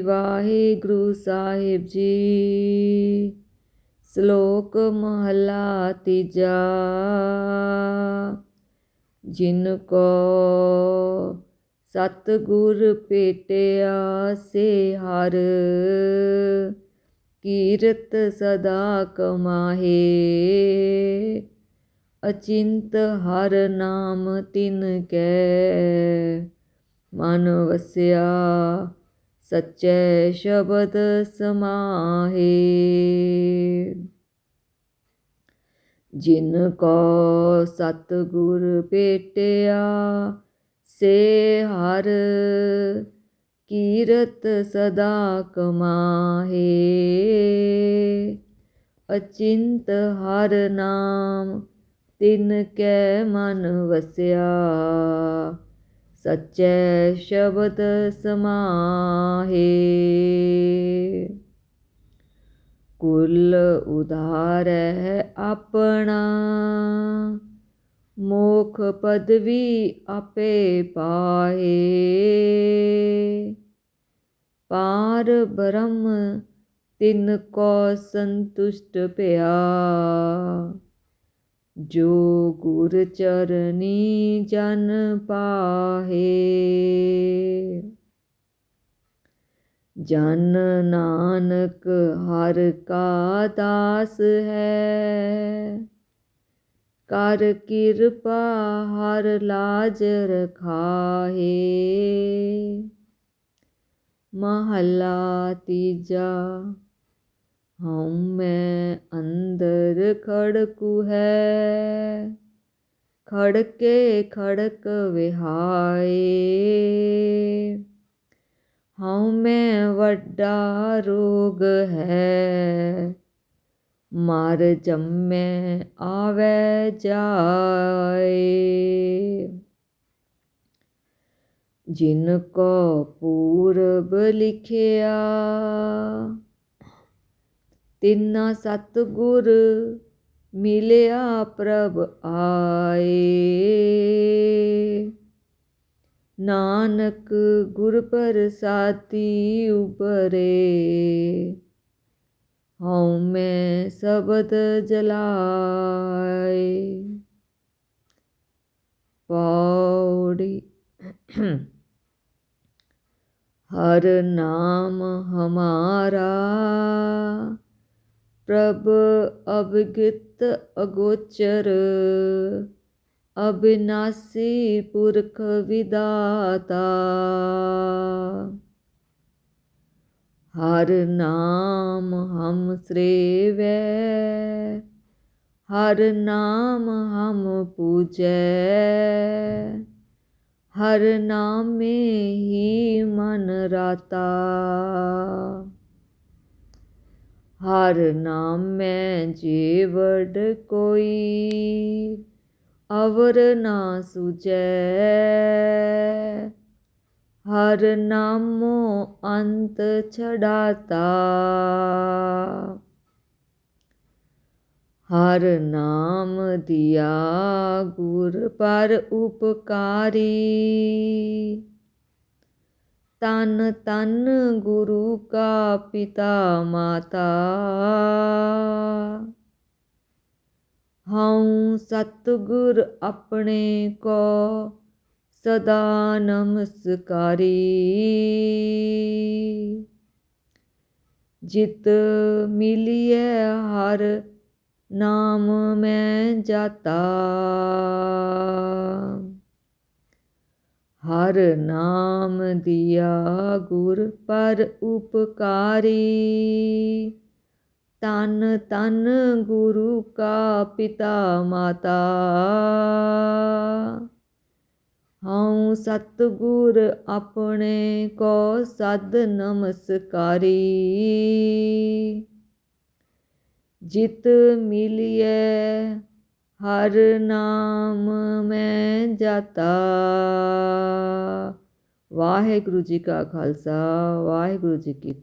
ਵਾਹਿਗੁਰੂ ਸਾਹਿਬ ਜੀ। ਸ਼ਲੋਕ ਮਹਲਾ ਤੀਜਾ। ਜਿਨ ਕੋ ਸਤਿਗੁਰ ਭੇਟਿਆ ਸੇ ਹਰ, ਕੀਰਤ ਸਦਾ ਕਮਾਹੇ। ਅਚਿੰਤ ਹਰ ਨਾਮ ਤਿਨ ਕੈ, ਮਨ ਵਸਿਆ ਸੱਚੇ ਸ਼ਬਦ ਸਮਾਹੇ। ਜਿਨ ਕੋ ਸਤਿਗੁਰ ਭੇਟਿਆ, ਸੇ ਹਰ ਕੀਰਤ ਸਦਾ ਕਮਾਹੇ। ਅਚਿੰਤ ਹਰ ਨਾਮ ਤਿਨ ਕੈ ਮਨ ਵਸਿਆ। ਸੱਚੇ ਸ਼ਬਦ ਸਮਾਹੇ। ਕੁਲ ਉਧਾਰੈ ਆਪਣਾ, ਮੋਖ ਪਦਵੀ ਆਪੇ ਪਾਏ। ਪਾਰ ਬ੍ਰਹਮ ਤਿਨ ਕੋ ਸੰਤੁਸ਼ਟ ਪਿਆ। ਜੋ ਗੁਰ ਚਰਨੀ ਜਨ ਪਾਹੇ। ਜਨ ਨਾਨਕ ਹਰ ਕਾ ਦਾਸ ਹੈ। ਕਰ ਕਿਰਪਾ ਹਰ ਲਾਜ ਰਖਾਹੇ। ਮਹਲਾ ਤੀਜਾ ਹਉ ਮੈਂ ਅੰਦਰ ਖੜਕੂ ਹੈ। ਖੜਕੇ ਖੜਕ ਵਿਹਾਏ। ਹਉ ਮੈਂ ਵੱਡਾ ਰੋਗ ਹੈ। ਮਰ ਜੰਮੈ ਆਵੇ ਜਾਏ। ਜਿਨ ਕੋ ਪੂਰਬ ਲਿਖਿਆ ਤਿੰਨਾ ਸਤਿਗੁਰ ਮਿਲਿਆ ਪ੍ਰਭ ਆਏ। ਨਾਨਕ ਗੁਰ ਪ੍ਰਸਾਦੀ ਉਬਰੇ ਹਉ ਮੈਂ ਸਬਦ ਜਲਾਏ। ਪੌੜੀ, ਹਰ ਨਾਮ ਹਮਾਰਾ ਪ੍ਰਭ ਅਵਗਿਤ ਅਗੋਚਰ, ਅਬਿਨਾਸੀ ਪੁਰਖ ਵਿਦਾਤਾ। ਹਰ ਨਾਮ ਹਮ ਸ੍ਰੇਵੈ, ਹਰ ਨਾਮ ਹਮ ਪੂਜੈ। ਹਰ ਨਾਮੇ ਹੀ ਮਨ ਰਾਤਾ। ਹਰ ਨਾਮੈ ਜੀਵੜ ਕੋਈ, ਅਵਰ ਨਾ ਸੁਜੈ। ਹਰ ਨਾਮੋ ਅੰਤ ਛੜਾਤਾ ਹਰ ਨਾਮ ਦਿਆ ਗੁਰ ਪਰ ਉਪਕਾਰੀ। ਤਨ ਤਨ ਗੁਰੂ ਕਾ ਪਿਤਾ ਮਾਤਾ। ਹਉ ਸਤਗੁਰ ਆਪਣੇ ਕੋ ਸਦਾ ਨਮਸਕਾਰੀ। ਜਿਤ ਮਿਲਿਐ ਹਰ ਨਾਮ ਮੈਂ ਜਾਤਾ। ਹਰ ਨਾਮ ਦਿਆ ਗੁਰ ਪਰ ਉਪਕਾਰੀ। ਤਨ ਤਨ ਗੁਰੂ ਕਾ ਪਿਤਾ ਮਾਤਾ। ਹਉ ਸਤਗੁਰ ਆਪਣੇ ਕੋ ਸਦ ਨਮਸਕਾਰੀ। ਜਿਤ ਮਿਲਿਐ ਹਰ ਨਾਮ ਮੈਂ ਜਾਤਾ। ਵਾਹਿਗੁਰੂ ਜੀ ਕਾ ਖਾਲਸਾ ਵਾਹਿਗੁਰੂ ਜੀ ਕੀ